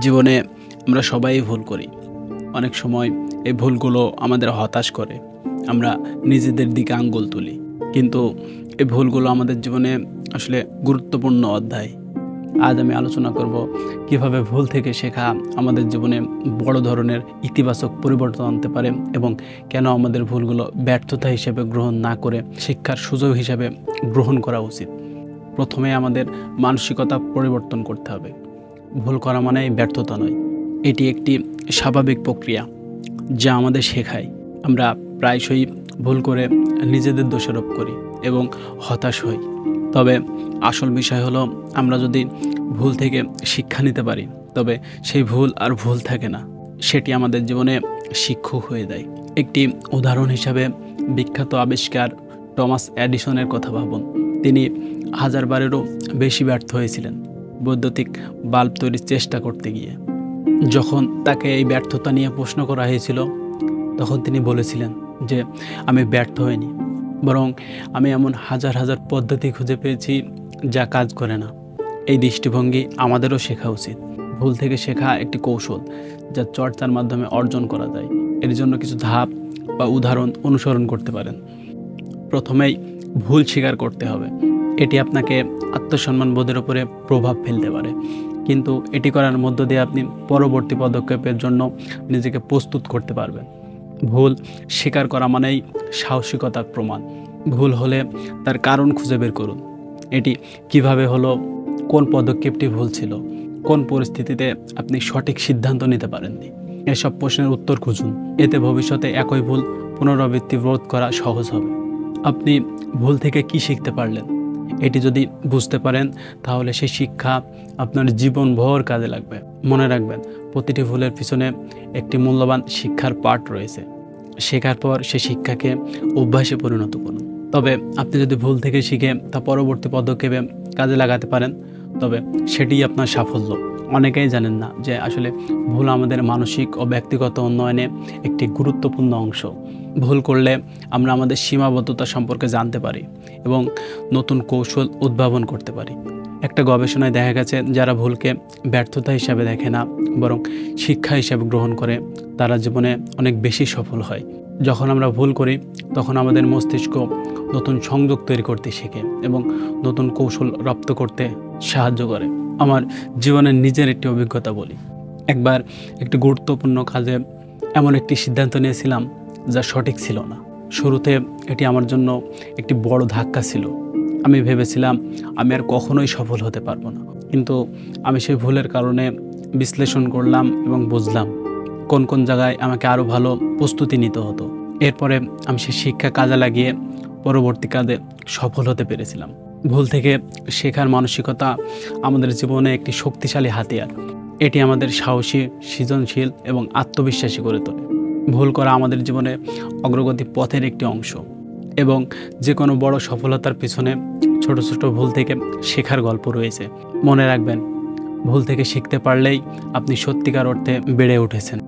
জীবনে আমরা সবাই ভুল করি। অনেক সময় এই ভুলগুলো আমাদের হতাশ করে। আমরা নিজেদের দিকে আঙ্গুল তুলি। কিন্তু এই ভুলগুলো আমাদের জীবনে আসলে গুরুত্বপূর্ণ অধ্যায়। আজ আমি আলোচনা করব কীভাবে ভুল থেকে শেখা আমাদের জীবনে বড় ধরনের ইতিবাচক পরিবর্তন আনতে পারে এবং কেন আমাদের ভুলগুলো ব্যর্থতা হিসেবে গ্রহণ না করে শিক্ষার সুযোগ হিসেবে গ্রহণ করা উচিত। প্রথমে আমাদের মানসিকতা পরিবর্তন করতে হবে। ভুল করা মানেই ব্যর্থতা নয়। এটি একটি স্বাভাবিক প্রক্রিয়া যা আমাদের শেখায়। আমরা প্রায়শই ভুল করে নিজেদের দোষারোপ করি এবং হতাশ হই। তবে আসল বিষয় হলো, আমরা যদি ভুল থেকে শিক্ষা নিতে পারি, তবে সেই ভুল আর ভুল থাকে না। সেটি আমাদের জীবনে শিক্ষক হয়ে দেয় একটি উদাহরণ হিসাবে বিখ্যাত আবিষ্কার টমাস অ্যাডিসনের কথা ভাবুন। তিনি হাজার বারেরও বেশি ব্যর্থ হয়েছিলেন। বৈদ্যুতিক বাল্ব তৈরির চেষ্টা করতে গিয়ে। যখন তাকে এই ব্যর্থতা নিয়ে প্রশ্ন করা হয়েছিল, তখন তিনি বলেছিলেন যে, আমি ব্যর্থ হইনি, বরং আমি এমন হাজার হাজার পদ্ধতি খুঁজে পেয়েছি যা কাজ করে না। এই দৃষ্টিভঙ্গি আমাদেরও শেখা উচিত। ভুল থেকে শেখা একটি কৌশল যা চর্চার মাধ্যমে অর্জন করা যায়। এর জন্য কিছু ধাপ বা উদাহরণ অনুসরণ করতে পারেন। প্রথমেই ভুল স্বীকার করতে হবে। এটি আপনাকে আত্মসম্মান বোধের উপরে প্রভাব ফেলতে পারে। কিন্তু এটি করার মধ্য দিয়ে আপনি পরবর্তী পদক্ষেপের জন্য নিজেকে প্রস্তুত করতে পারবেন। ভুল স্বীকার করা মানেই সাহসিকতার প্রমাণ। ভুল হলে তার কারণ খুঁজে বের করুন। এটি কীভাবে হলো, কোন পদক্ষেপটি ভুল ছিল, কোন পরিস্থিতিতে আপনি সঠিক সিদ্ধান্ত নিতে পারেননি, এসব প্রশ্নের উত্তর খুঁজুন। এতে ভবিষ্যতে একই ভুল পুনরাবৃত্তি রোধ করা সহজ হবে। আপনি ভুল থেকে কি শিখতে পারলেন? এটি যদি বুঝতে পারেন, তাহলে সেই শিক্ষা আপনার জীবনভর কাজে লাগবে। মনে রাখবেন, প্রতিটি ভুলের পিছনে একটি মূল্যবান শিক্ষার পাঠ রয়েছে। শেখার পর সে শিক্ষাকে অভ্যাসে পরিণত করুন। তবে আপনি যদি ভুল থেকে শিখে তা পরবর্তী পদক্ষেপে কাজে লাগাতে পারেন তবে সেটিই আপনার সাফল্য। অনেকেই জানেন না যে আসলে ভুল আমাদের মানসিক ও ব্যক্তিগত উন্নয়নে একটি গুরুত্বপূর্ণ অংশ। ভুল করলে আমরা আমাদের সীমাবদ্ধতা সম্পর্কে জানতে পারি এবং নতুন কৌশল উদ্ভাবন করতে পারি। একটা গবেষণায় দেখা গেছে, যারা ভুলকে ব্যর্থতা হিসাবে দেখে না, বরং শিক্ষা হিসাবে গ্রহণ করে, তারা জীবনে অনেক বেশি সফল হয়। যখন আমরা ভুল করি, তখন আমাদের মস্তিষ্ক নতুন সংযোগ তৈরি করতে শেখে এবং নতুন কৌশল রপ্ত করতে সাহায্য করে। আমার জীবনের নিজের একটি অভিজ্ঞতা বলি। একবার একটি গুরুত্বপূর্ণ কাজে এমন একটি সিদ্ধান্ত নিয়েছিলাম যা সঠিক ছিল না। শুরুতে এটি আমার জন্য একটি বড় ধাক্কা ছিল। আমি ভেবেছিলাম আমি আর কখনোই সফল হতে পারব না। কিন্তু আমি সেই ভুলের কারণে বিশ্লেষণ করলাম এবং বুঝলাম কোন কোন জায়গায় আমাকে আরও ভালো প্রস্তুতি নিতে হতো। এরপরে আমি সেই শিক্ষা কাজে লাগিয়ে পরবর্তী কাজে সফল হতে পেরেছিলাম। ভুল থেকে শেখার মানসিকতা আমাদের জীবনে একটি শক্তিশালী হাতিয়ার। এটি আমাদের সাহসী, সৃজনশীল এবং আত্মবিশ্বাসী করে তোলে। ভুল করা আমাদের জীবনে অগ্রগতি পথের একটি অংশ এবং যে কোনো বড় সফলতার পিছনে ছোট ছোট ভুল থেকে শেখার গল্প রয়েছে। মনে রাখবেন, ভুল থেকে শিখতে পারলেই আপনি সত্যিকার অর্থে বেড়ে উঠেছেন।